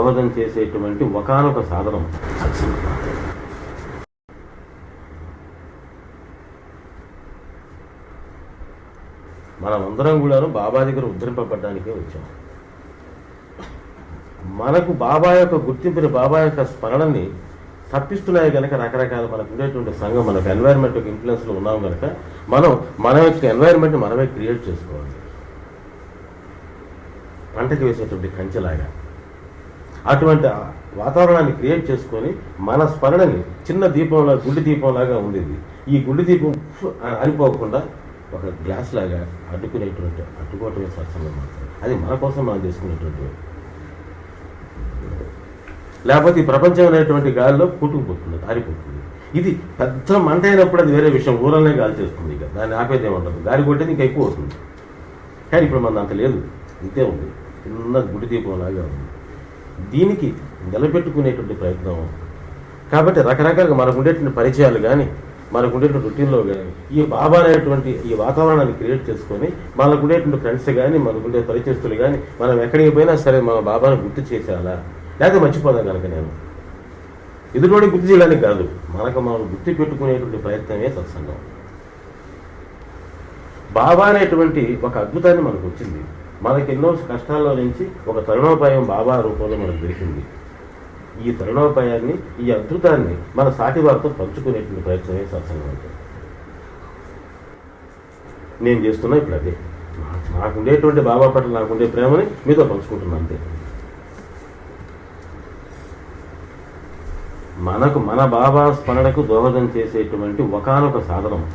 దోహదం చేసేటువంటి ఒకనొక సాధనం. మనం అందరం మనమందరం కూడాను బాబా దగ్గర ఉద్ధరింపబడ్డానికే వచ్చాం. మనకు బాబా యొక్క గుర్తింపుని బాబా యొక్క స్మరణని తప్పిస్తున్నాయి కనుక రకరకాల మనకు ఉండేటువంటి సంఘం మనకు ఎన్వైర్న్మెంట్ యొక్క ఇన్ఫ్లుయెన్స్లో ఉన్నాం కనుక మనం మన యొక్క ఎన్వైర్న్మెంట్ని మనమే క్రియేట్ చేసుకోవాలి. పంటకి వేసేటువంటి కంచెలాగా. అటువంటి వాతావరణాన్ని క్రియేట్ చేసుకొని మన స్మరణని చిన్న దీపంలా గుండి దీపంలాగా ఉండేది. ఈ గుండి దీపం అనిపోకుండా ఒక గ్లాస్ లాగా అడ్డుకునేటువంటి అడ్డుకోవటమే సత్సంగం అది మన కోసం మనం చేసుకునేటువంటి లేకపోతే ఈ ప్రపంచం అనేటువంటి గాలిలో పుట్టుకుపోతుంది ఆరిపోతుంది ఇది పెద్ద మంట అయినప్పుడు అది వేరే విషయం ఊరనే గాలి చేస్తుంది ఇక. దాన్ని ఆపేది ఏమంటుంది గాలి కొట్టేది ఇంకా ఎక్కువ అవుతుంది. కానీ ఇప్పుడు మన అంత లేదు. ఇంతే ఉంది. చిన్న గుడి దీపంలాగా ఉంది. దీనికి నిలబెట్టుకునేటువంటి ప్రయత్నం. కాబట్టి రకరకాలుగా మనకు ఉండేటువంటి పరిచయాలు కానీ మనకు ఉండేటువంటి రొటీన్లో కానీ ఈ బాబా అనేటువంటి ఈ వాతావరణాన్ని క్రియేట్ చేసుకొని మనకు ఉండేటువంటి ఫ్రెండ్స్ కానీ మనకు ఉండే పరిచయస్తులు కానీ మనం ఎక్కడికి పోయినా సరే మన బాబాను గుర్తు చేసేయాలా? లేకపోతే మర్చిపోదాం కనుక నేను. ఎదుటి గుర్తు చేయడానికి కాదు. మనకు మనం గుర్తు పెట్టుకునేటువంటి ప్రయత్నమే సత్సంగం. బాబా అనేటువంటి ఒక అద్భుతాన్ని మనకు వచ్చింది. మనకి ఎన్నో కష్టాల్లో నుంచి ఒక తరుణోపాయం బాబా రూపంలో మనకు దొరికింది. ఈ తరుణోపాయాన్ని ఈ అద్భుతాన్ని మన సాటి వారితో పంచుకునేటువంటి ప్రయత్నమే సత్సంగం అంటే నేను చేస్తున్నా ఇప్పుడు అదే. నాకు- ఉండేటువంటి బాబా పట్ల నాకుండే ప్రేమని మీతో పంచుకుంటున్నా అంతే. మనకు మన బాబా స్మరణకు దోహదం చేసేటువంటి ఒకానొక సాధనం